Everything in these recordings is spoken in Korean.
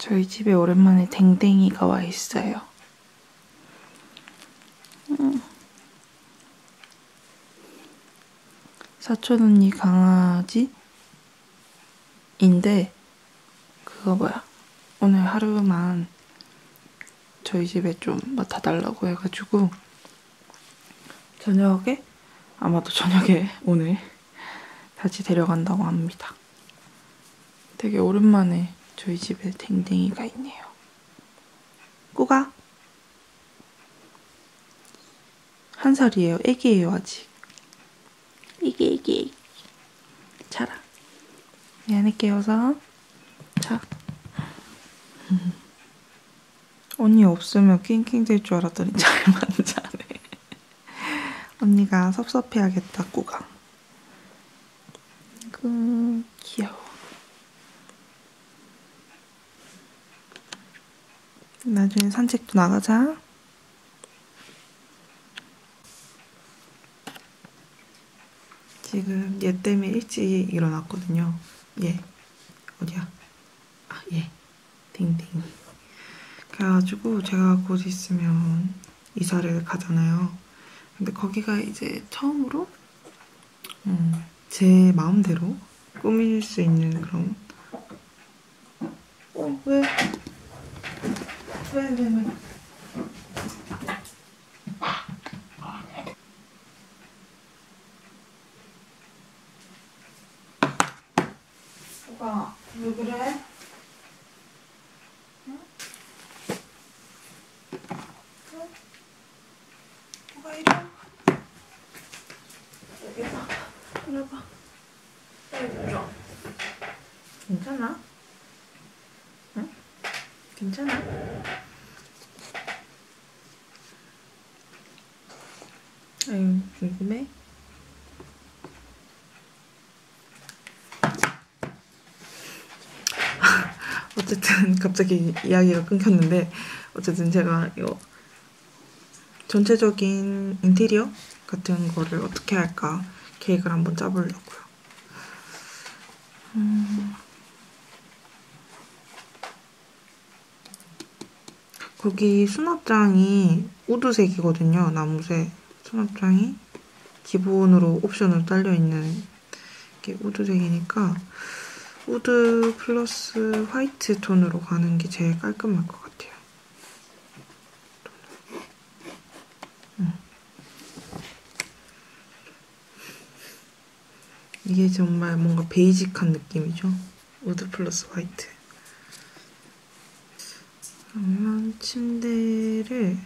저희 집에 오랜만에 댕댕이가 와 있어요. 음. 사촌 언니 강아지 인데 그거 뭐야 오늘 하루만 저희 집에 좀 맡아달라고 해가지고 저녁에 아마도 저녁에 오늘 다시 데려간다고 합니다. 되게 오랜만에 저희 집에 댕댕이가 있네요. 꾸가? 한 살이에요. 애기예요, 아직. 애기, 애기. 자라. 미안해, 깨워서. 자. 언니 없으면 낑낑 될줄 알았더니 잘만 자네. 언니가 섭섭해하겠다, 꾸가. 그, 귀여워. 나중에 산책도 나가자. 지금 얘 때문에 일찍 일어났거든요. 얘 어디야? 아 얘. 딩딩. 그래가지고 제가 곧 있으면 이사를 가잖아요. 근데 거기가 이제 처음으로 음, 제 마음대로 꾸밀 수 있는 그런 어 왜? 왜, 왜, 왜? 오빠, 왜 그래? 응? 응? 오빠 이리 와. 여기 봐. 이리 봐. 이리 와. 괜찮아? 응? 괜찮아? 아유, 궁금해? 어쨌든 갑자기 이야기가 끊겼는데 어쨌든 제가 이거 전체적인 인테리어 같은 거를 어떻게 할까 계획을 한번 짜보려고요. 음... 거기 수납장이 우드색이거든요. 나무색 수납장이 기본으로 옵션으로 딸려있는 게 우드색이니까 우드 플러스 화이트 톤으로 가는 게 제일 깔끔할 것 같아요. 음. 이게 정말 뭔가 베이직한 느낌이죠. 우드 플러스 화이트. 그러면 침대를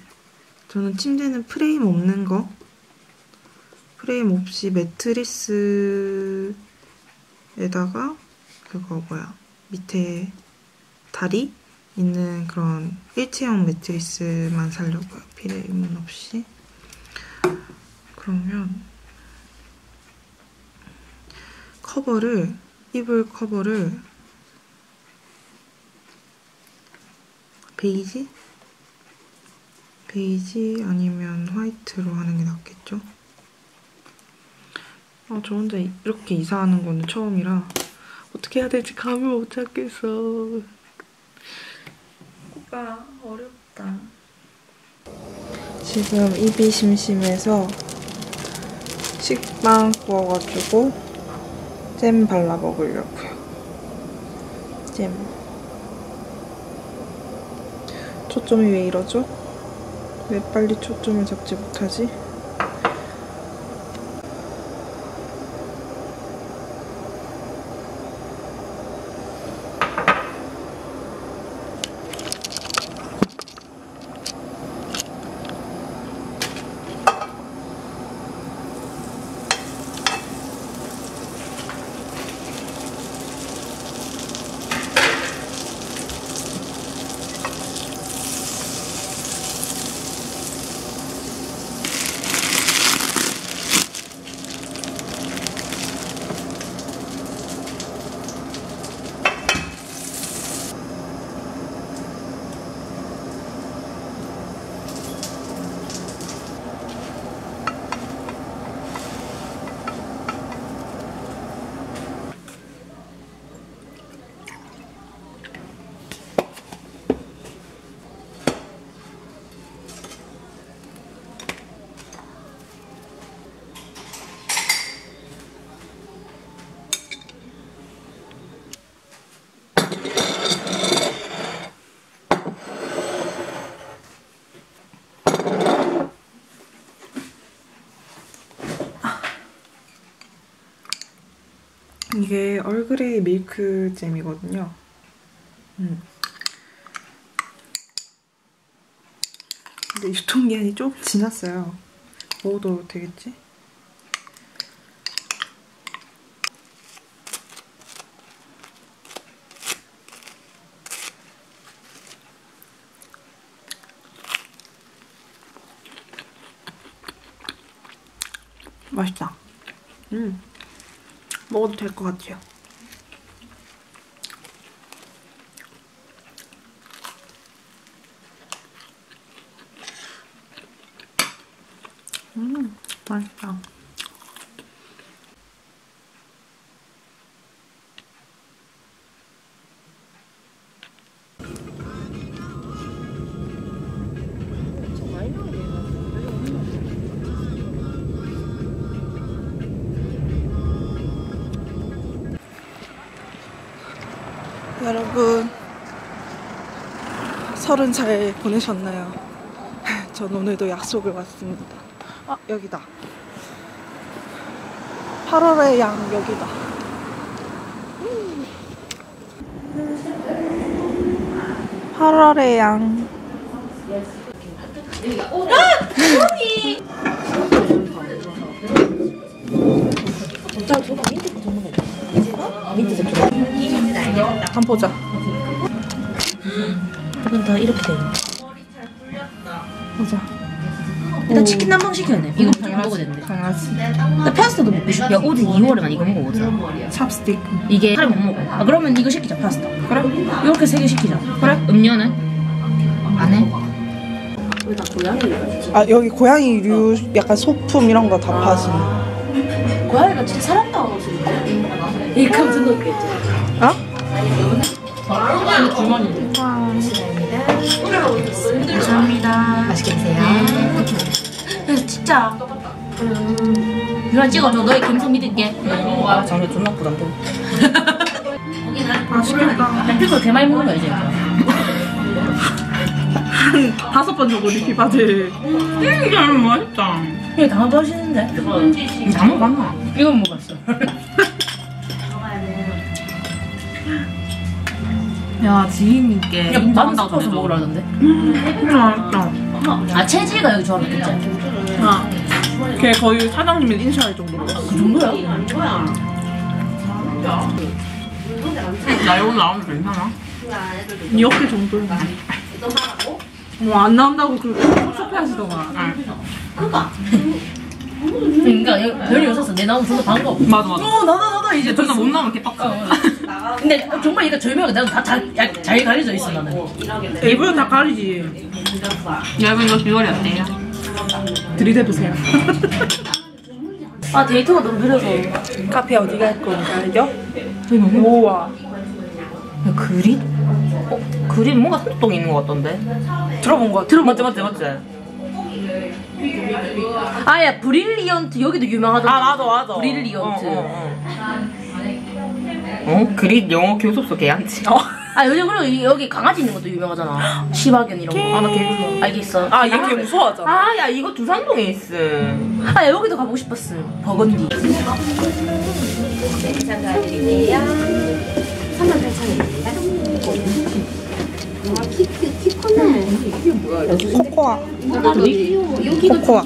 저는 침대는 프레임 없는 거 프레임 없이 매트리스에다가 그거 뭐야 밑에 다리 있는 그런 일체형 매트리스만 살려고요. 프레임은 없이 그러면 커버를 이불 커버를 베이지? 베이지 아니면 화이트로 하는 게 낫겠죠? 아, 저 혼자 이렇게 이사하는 거는 처음이라 어떻게 해야 될지 감을 못 잡겠어. 오빠 어렵다. 지금 입이 심심해서 식빵 구워가지고 잼 발라 먹으려고요. 잼. 초점이 왜 이러죠? 왜 빨리 초점을 잡지 못하지? 이게 얼그레이 밀크 잼이거든요. 음. 근데 유통기한이 좀 지났어요. 먹어도 되겠지? 맛있다. 음. 먹어도 될 것 같아요. 음, 맛있다. 여러분 설은 잘 보내셨나요? 전 오늘도 약속을 왔습니다. 아 여기다. 8월의 양 여기다. 음. 8월의 양. 한번 보자. 이건 다 이렇게 돼. 보자. 일단 치킨 남방 시켜야 돼. 이거 무조건 먹어야 되는데. 강아지. 나 파스타도 먹고 싶어. 야, 오직 2월에만 이거 먹어보자. 찹스틱. 이게 사람 못 먹어. 아, 그러면 이거 시키자, 파스타. 그래? 이렇게 세 개 시키자. 그래? 음료는? 안 해? 아 여기 고양이류 약간 소품 이런 거 다 파시네. 고양이가 진짜 사람도 안 오시는데. 이 감정 높겠지. 어? 주머니인데. 감사합니다. 맛있게 드세요. 네, 진짜. 유나 찍어줘. 너의 감성 믿을게. 와, 장면 존나 부담돼. 맛있겠다. 나 피클 개 많이 먹는 거야, 이제. 다섯 번 정도 리필 받을. 이게 맛있다. 이거 다 먹으시는데? 이거 다 먹어봤나? 이건 먹었어. 야 지인님께 섞어서 전해줘. 먹으라던데? 맛있다. 아, 체지가 여기 좋아하겠지? 아, 걔 거의 사장님을 인사할 정도로. 그 정도야? 나 오늘 나오면 괜찮아? 이렇게 정도는. 뭐안 나온다고 그렇게 섭섭해하시더만. 그 러니까 여기 별이 없었어. 내 나오면 존나 반가워. 맞아 맞아 어, 나도 나도 이제 진짜 못 나오면 개빡쳐 근데 정말 얘가 절묘하게 나는 다잘 가려져 있어, 나는. 입은 다 가리지. 여러분 이거 비주얼이 어때요? 들이대보세요. 아, 데이터가 너무 느려서. 카페 어디 갈 건가요? 우와. 야, 그림? 어, 그림 뭔가 산동에 있는 것 같던데? 들어본 거 들어본 맞지, 맞지, 맞지? 아, 야, 브릴리언트 여기도 유명하던데. 아 맞아 맞아 브릴리언트. 어, 어 그릿 영어 교습소 개한지 아, 요즘 그리고 이- 여기 강아지 있는 것도 유명하잖아. 시바견 이런 거. 아나 개그거 알겠어. 아, 얘 걔 무서워하잖아. 아 야 이거 두산동에 있어 아, 여기도 가보고 싶었어. 버건디. 코코아. 코코아.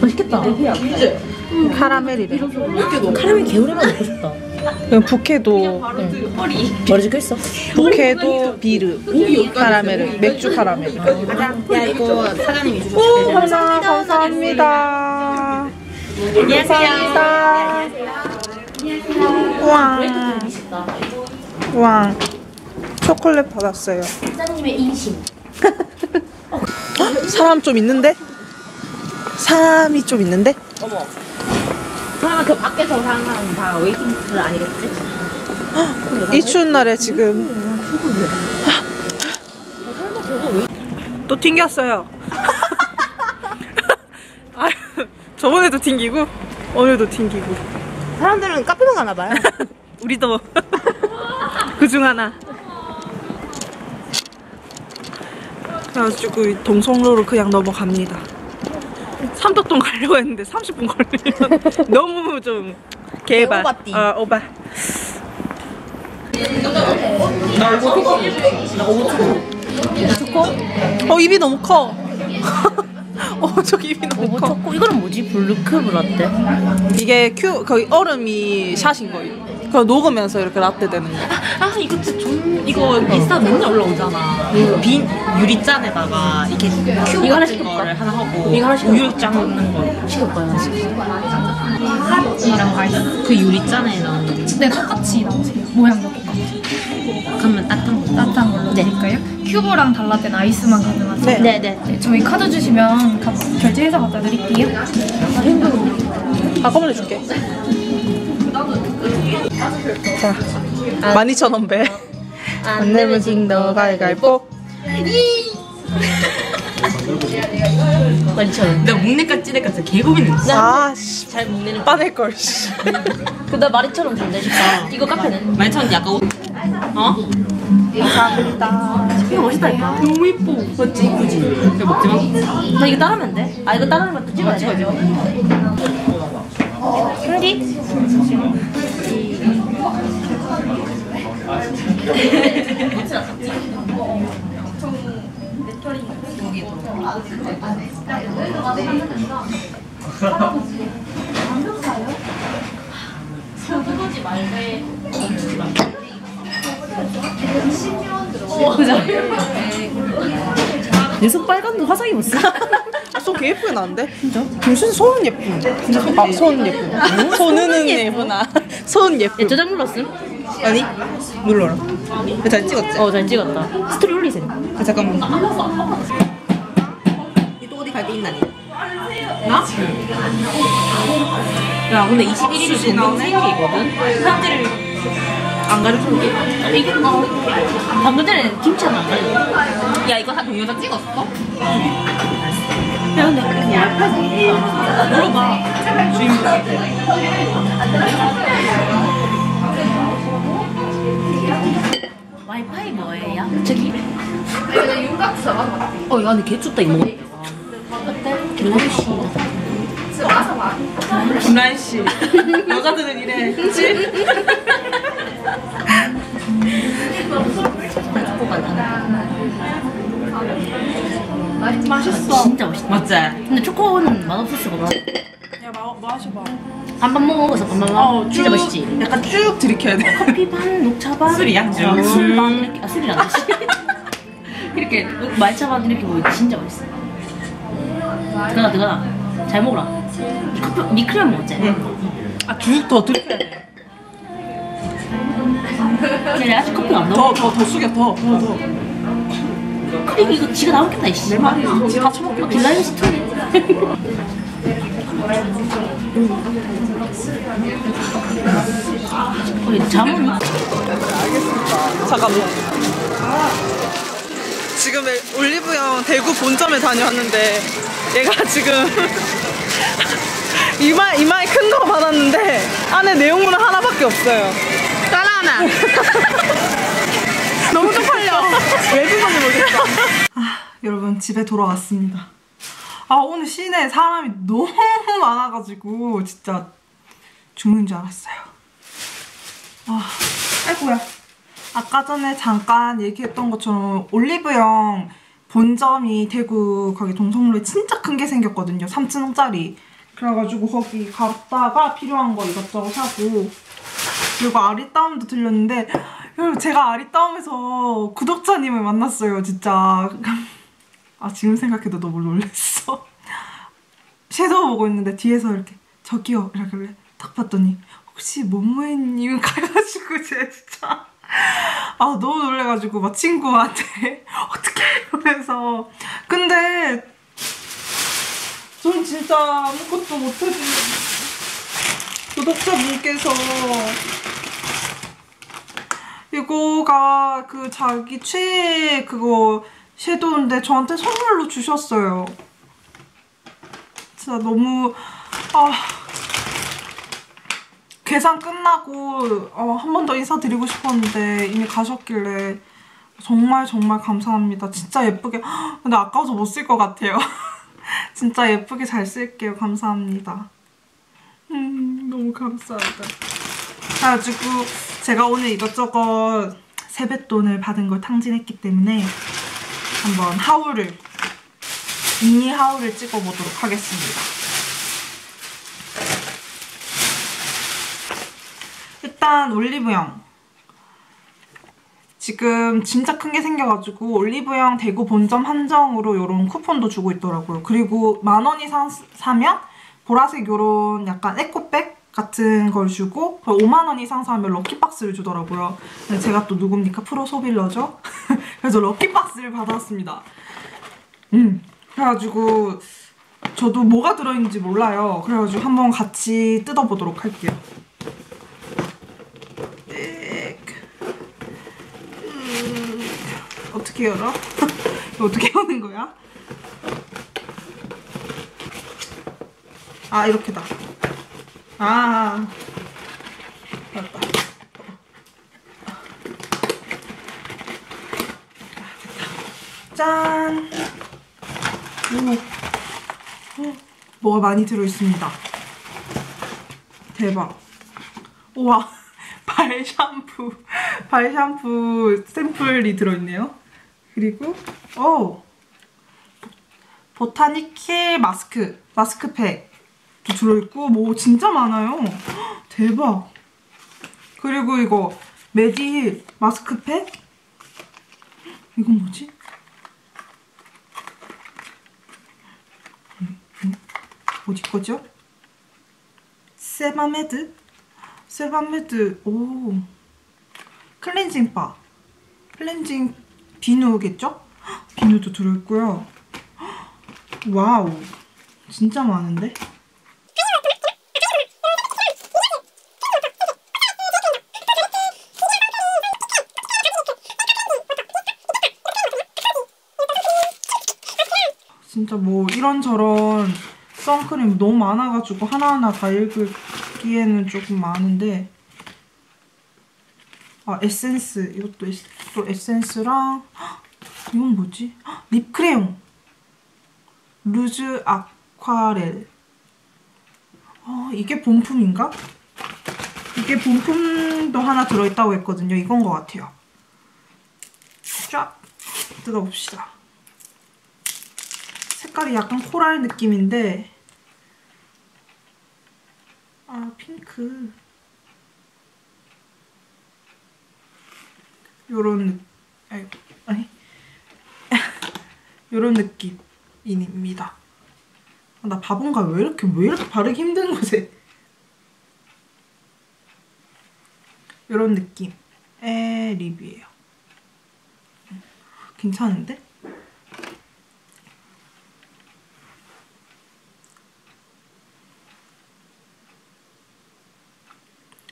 맛있겠다. 카라멜이래. 카라멜 싶다. 그럼 부케도 머리 적혀 있어. 부케도 비르 카라멜 맥주 카라멜. 야 이거 사장님이 주셨어 오 감사 감사합니다. 감사합니다. 와. 와. 초콜릿 받았어요. 사장님의 인심. 사람 좀 있는데? 사람이 좀 있는데? 그러면 그 밖에서 항상 다 웨이팅들 아니겠지? 이 추운 날에 지금 또 튕겼어요. 아, 저번에도 튕기고 오늘도 튕기고 사람들은 카페만 가나 봐요 우리도 그중 하나. 그래가지고 이 동성로로 그냥 넘어갑니다. 삼덕동 가려고 했는데 30분 걸리면 너무 좀 개발. 어, 오바. 어, 입이 너무 커. 어, 저기 입이 너무 커. 초코 이거는 뭐지? 블루크브 라떼. 이게 큐, 거의 얼음이 샷인 거예요. 그거 녹으면서 이렇게 라떼 되는 거. 아 이거 진짜 좀 이거 인스타 맨날 올라오잖아. 빈 유리잔에다가 이렇게 큐브 이거 하나 같은 시켜볼까? 거를 하나 하고 이거 하나 시켜볼까? 우유 짱 넣는 거. 시켜봐요. 이랑 아이스. 그 유리잔에 넣는 네, 똑같이 나오세요. 모양도 똑같이. 그러면 따뜻한 거. 따뜻한 걸로 네. 드릴까요? 큐브랑 달라땐 아이스만 가능하세요. 네. 네네. 네, 저희 카드 주시면 가- 결제해서 갖다 드릴게요. 아, 꺼내 줄게. 자, 12,000원 배. 안 내면 진너 가위가위보. 많죠. 내가 목내까 찌내까 진짜 개고민했어. 아, 씨. 잘 먹는. 빠낼 걸, 씨. 그나 마리처럼 좀 내줄까? 이거 카페는? 말처럼 약간 옷- 어? 감사합니다. 이거 멋있다니까. 너무 예뻐. 맞지? 이쁘지? 이거 먹지 마. 나 이거 따르면 돼? 아 이거 따르면 또 찍어야 돼? 향기? 빨간도 화상이 없어. 아, 손개 예쁘게 나는데? 진짜? 김순 손은 예쁜. 진짜 손, 아, 손 예쁜. 손은 예쁘나. 손 예쁜. 야 저장 눌렀음? 아니, 눌러라. 잘 찍었지? 어잘 찍었다. 스토리 올리세요. 아, 잠깐만. 또 어디 갈 데 있나니? 나? 야 근데 21일이 동생 생일이거든? 사람들을 안 가르쳐줄게 이게 어, 방금 전에 김치 하나. 야 이거 다 동영상 찍었어? 야 근데 그 와이파이 물어봐 주인공 와이파이 뭐예요? 저기. 어, 야, 근데 개 춥다, 이거. 길라이 씨. 김라인 씨. 여자들은 이래. 그치? 맛있어. 진짜 맛있다. 맞지? 근데 초코는 맛없을 수가 없어. 야, 마, 마셔봐. 반반 먹어서 반반 먹어. 진짜 맛있지? 약간 쭉 들이켜야 돼. 커피 반, 녹차 반. 술이야? 쭉. 어, 술 반, 이렇게. 아, 술이 안 되지. 이렇게 말차 반 이렇게 먹으면 진짜 맛있어. 들어가, 들어가. 잘 먹어라. 커피, 미크림 먹었지? 아, 쭉더 들이켜야 돼. 근데 아직 커피가 안 더, 나와. 더, 더 숙여, 더, 더, 더. 크림 이거 지가 나오겠다, 이씨. 내 말이야. 지가 처먹게. 길라이 스토리. 어, 잠은 잠깐만. 지금 올리브영 대구 본점에 다녀왔는데 얘가 지금 이마 이마에 큰 거 받았는데 안에 내용물은 하나밖에 없어요. 따라하나. 너무 쪽팔려. 왜 주선지 모르겠다. 아, 여러분 집에 돌아왔습니다. 아 오늘 시내 사람이 너무 많아가지고 진짜 죽는 줄 알았어요. 아, 아이고야. 아까 전에 잠깐 얘기했던 것처럼 올리브영 본점이 대구 거기 동성로에 진짜 큰 게 생겼거든요. 3층짜리. 그래가지고 거기 갔다가 필요한 거 이것저것 사고 그리고 아리따움도 들렸는데 제가 아리따움에서 구독자님을 만났어요 진짜 아 지금 생각해도 너무 놀랬어 섀도우 보고 있는데 뒤에서 이렇게 저기요 이러길래 딱 봤더니 혹시 모모애님 가가지고 제가 진짜 아 너무 놀래가지고 막 친구한테 어떻게 이러면서. 근데 전 진짜 아무것도 못해준 구독자분께서 이거가 그 자기 최애 그거 섀도우인데 저한테 선물로 주셨어요. 진짜 너무 아 계산 끝나고 어, 한 번 더 인사드리고 싶었는데 이미 가셨길래 정말 정말 감사합니다. 진짜 예쁘게 헉, 근데 아까워서 못 쓸 것 같아요. 진짜 예쁘게 잘 쓸게요. 감사합니다. 음 너무 감사하다. 그래가지고 제가 오늘 이것저것 세뱃돈을 받은 걸 탕진했기 때문에 한번 하울을 미니 하울을 찍어보도록 하겠습니다. 일단 올리브영 지금 진짜 큰 게 생겨가지고 올리브영 대구 본점 한정으로 이런 쿠폰도 주고 있더라고요. 그리고 만 원 이상 사면 보라색 요런 약간 에코백 같은 걸 주고 5만 원 이상 사면 럭키박스를 주더라고요. 제가 또 누굽니까? 프로 소빌러죠? 그래서 럭키박스를 받았습니다. 음, 그래가지고 저도 뭐가 들어있는지 몰라요. 그래가지고 한번 같이 뜯어보도록 할게요. එ, 음, 어떻게 열어? 어떻게 여는 거야? 아 이렇게다. 아 맞다. 짠. 오. 어, 뭐가 많이 들어있습니다. 대박. 우와. 발 샴푸. 발 샴푸 샘플이 들어있네요. 그리고, 오. 보타니킬 마스크. 마스크팩도 들어있고, 뭐 진짜 많아요. 헉, 대박. 그리고 이거 메디힐 마스크팩? 이건 뭐지? 어디 거죠? 세바메드? 세바메드, 오. 클렌징 바. 클렌징 비누겠죠? 헉, 비누도 들어있고요. 헉, 와우. 진짜 많은데? 진짜 뭐 이런저런 선크림 너무 많아가지고 하나하나 다 읽기에는 조금 많은데 아 에센스 이것도 에스, 또 에센스랑 헉, 이건 뭐지? 헉, 립 크레용. 루즈 아쿠아렐. 아 이게 본품인가? 이게 본품도 하나 들어있다고 했거든요. 이건 것 같아요. 쫙 뜯어봅시다. 색깔이 약간 코랄 느낌인데 아 핑크 요런 느... 아이고 아니. 요런 느낌입니다. 아, 나 바본가 왜 이렇게 왜 이렇게 바르기 힘든 거지 요런 느낌의 립이에요. 괜찮은데?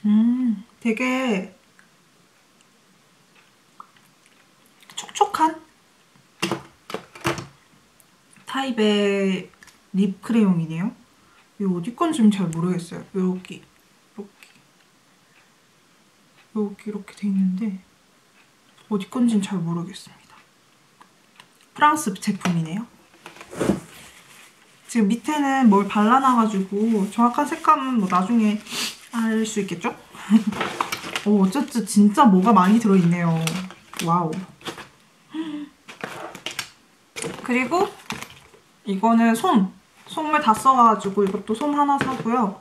음, 되게 타입의 립 크레용이네요. 이거 어디 건지는 잘 모르겠어요. 여기, 이렇게, 여기 이렇게 돼 있는데 어디 건지는 잘 모르겠습니다. 프랑스 제품이네요. 지금 밑에는 뭘 발라놔가지고 정확한 색감은 뭐 나중에 알 수 있겠죠? 오, 어쨌든 진짜 뭐가 많이 들어있네요. 와우. 그리고 이거는 솜. 솜을 다 써가지고 이것도 솜 하나 사고요.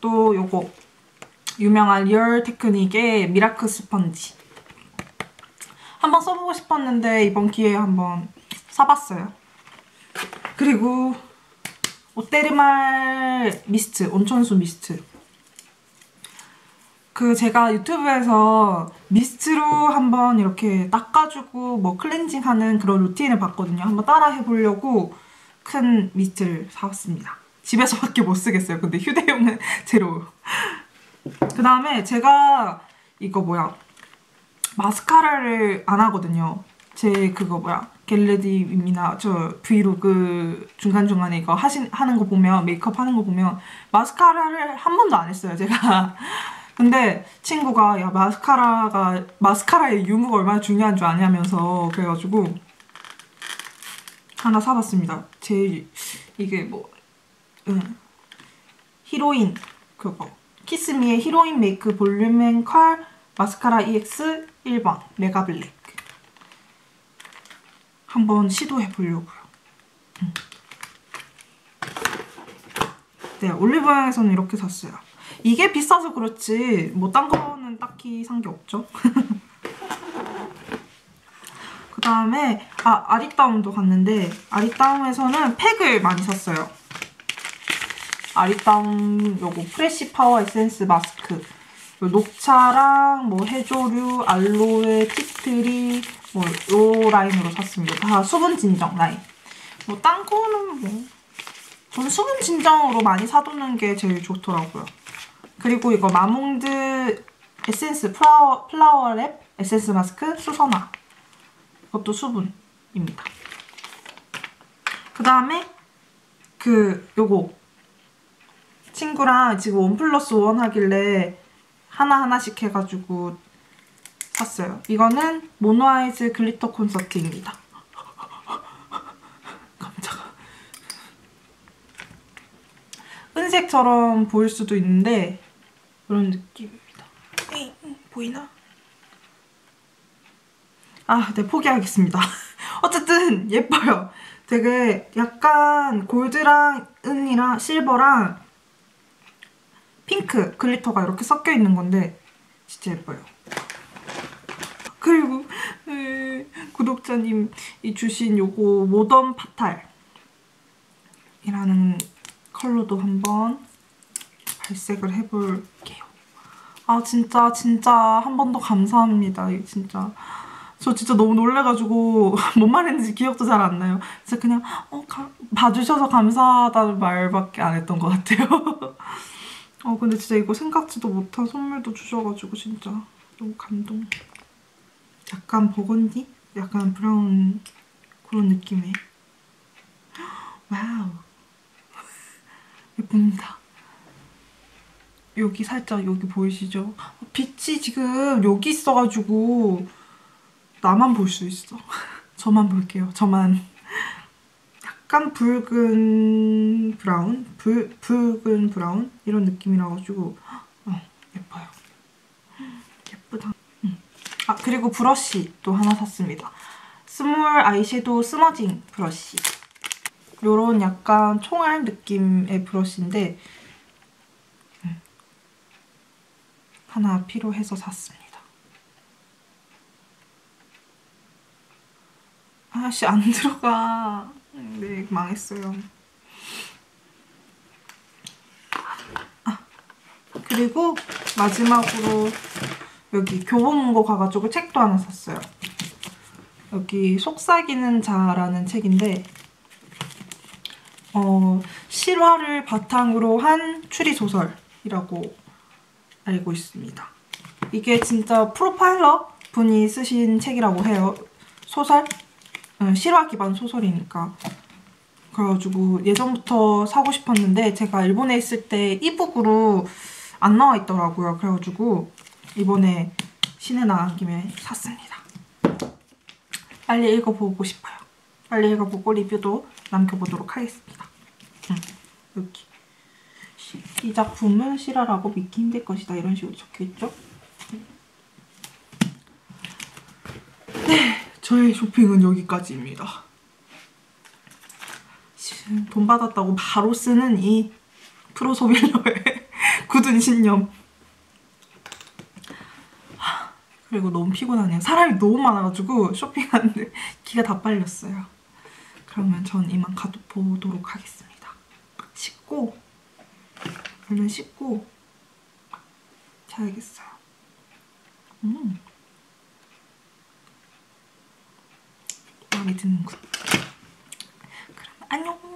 또 요거 유명한 리얼 테크닉의 미라클 스펀지. 한번 써보고 싶었는데 이번 기회에 한번 사봤어요. 그리고 오테르말 미스트, 온천수 미스트. 그 제가 유튜브에서 미스트로 한번 이렇게 닦아주고 뭐 클렌징하는 그런 루틴을 봤거든요. 한번 따라 해보려고 큰 미스트를 사왔습니다. 집에서밖에 못 쓰겠어요. 근데 휴대용은 제로. 그 다음에 제가 이거 뭐야 마스카라를 안 하거든요. 제 그거 뭐야 겟레디입니다. 저 브이로그 중간중간에 이거 하신, 하는 거 보면 메이크업 하는 거 보면 마스카라를 한 번도 안 했어요. 제가 근데 친구가 야 마스카라가 마스카라의 유무가 얼마나 중요한 줄 아냐면서 그래가지고 하나 사봤습니다. 제 이게 뭐 응. 히로인 그거 키스미의 히로인 메이크 볼륨 앤 컬 마스카라 EX 1번 메가 블랙 한번 시도해 보려고요. 음. 네, 올리브영에서는 이렇게 샀어요. 이게 비싸서 그렇지 뭐 딴 거는 딱히 산 게 없죠. 그 다음에 아 아리따움도 갔는데 아리따움에서는 팩을 많이 샀어요. 아리따움 요거 프레시 파워 에센스 마스크 요 녹차랑 뭐 해조류, 알로에, 티트리 뭐요 라인으로 샀습니다. 다 수분 진정 라인. 뭐 딴 거는 뭐 전 수분 진정으로 많이 사두는 게 제일 좋더라고요. 그리고 이거 마몽드 에센스 플라워, 플라워 랩 에센스 마스크 수선화. 이것도 수분입니다. 그 다음에 그 요거 친구랑 지금 원 플러스 원 하길래 하나하나씩 해가지고 샀어요. 이거는 모노아이즈 글리터 콘서트입니다. 깜짝아. 은색처럼 보일 수도 있는데 이런 느낌입니다. 에이, 보이나? 아, 네, 포기하겠습니다. 어쨌든 예뻐요. 되게 약간 골드랑 은이랑 실버랑 핑크 글리터가 이렇게 섞여 있는 건데 진짜 예뻐요. 그리고 에, 구독자님이 주신 요거 모던 파탈이라는 컬러도 한번 발색을 해볼게요. 아 진짜 진짜 한 번 더 감사합니다. 진짜 저 진짜 너무 놀래가지고 뭔 말했는지 기억도 잘 안 나요. 진짜 그냥 어, 가, 봐주셔서 감사하다는 말밖에 안 했던 것 같아요. 어 근데 진짜 이거 생각지도 못한 선물도 주셔가지고 진짜 너무 감동. 약간 버건디? 약간 브라운 그런 느낌의 와우 예쁩니다. 여기 살짝 여기 보이시죠? 빛이 지금 여기 있어가지고 나만 볼 수 있어. 저만 볼게요. 저만. 약간 붉은 브라운? 불, 붉은 브라운? 이런 느낌이라 가지고 어, 예뻐요. 예쁘다. 음. 아 그리고 브러쉬 또 하나 샀습니다. 스몰 아이섀도우 스머징 브러쉬. 요런 약간 총알 느낌의 브러쉬인데 음. 하나 필요해서 샀습니다. 아씨 안 들어가. 네 망했어요. 아 그리고 마지막으로 여기 교보문고 가가지고 책도 하나 샀어요. 여기 속삭이는 자라는 책인데 어, 실화를 바탕으로 한 추리 소설이라고 알고 있습니다. 이게 진짜 프로파일러 분이 쓰신 책이라고 해요. 소설? 응, 실화 기반 소설이니까. 그래가지고 예전부터 사고 싶었는데 제가 일본에 있을 때 이북으로 안 나와 있더라고요. 그래가지고 이번에 시내 나간 김에 샀습니다. 빨리 읽어보고 싶어요. 빨리 읽어보고 리뷰도 남겨보도록 하겠습니다. 응, 여기. 이 작품은 실화라고 믿기 힘들 것이다. 이런 식으로 적혀있죠? 네, 저의 쇼핑은 여기까지입니다. 돈 받았다고 바로 쓰는 이 프로소빌러의 굳은 신념. 하, 그리고 너무 피곤하네요. 사람이 너무 많아가지고 쇼핑하는데 기가 다 빨렸어요. 그러면 전 이만 가보도록 하겠습니다. 씻고 얼른 씻고 자야겠어요. 음. 마음에 드는군. 그럼 안녕.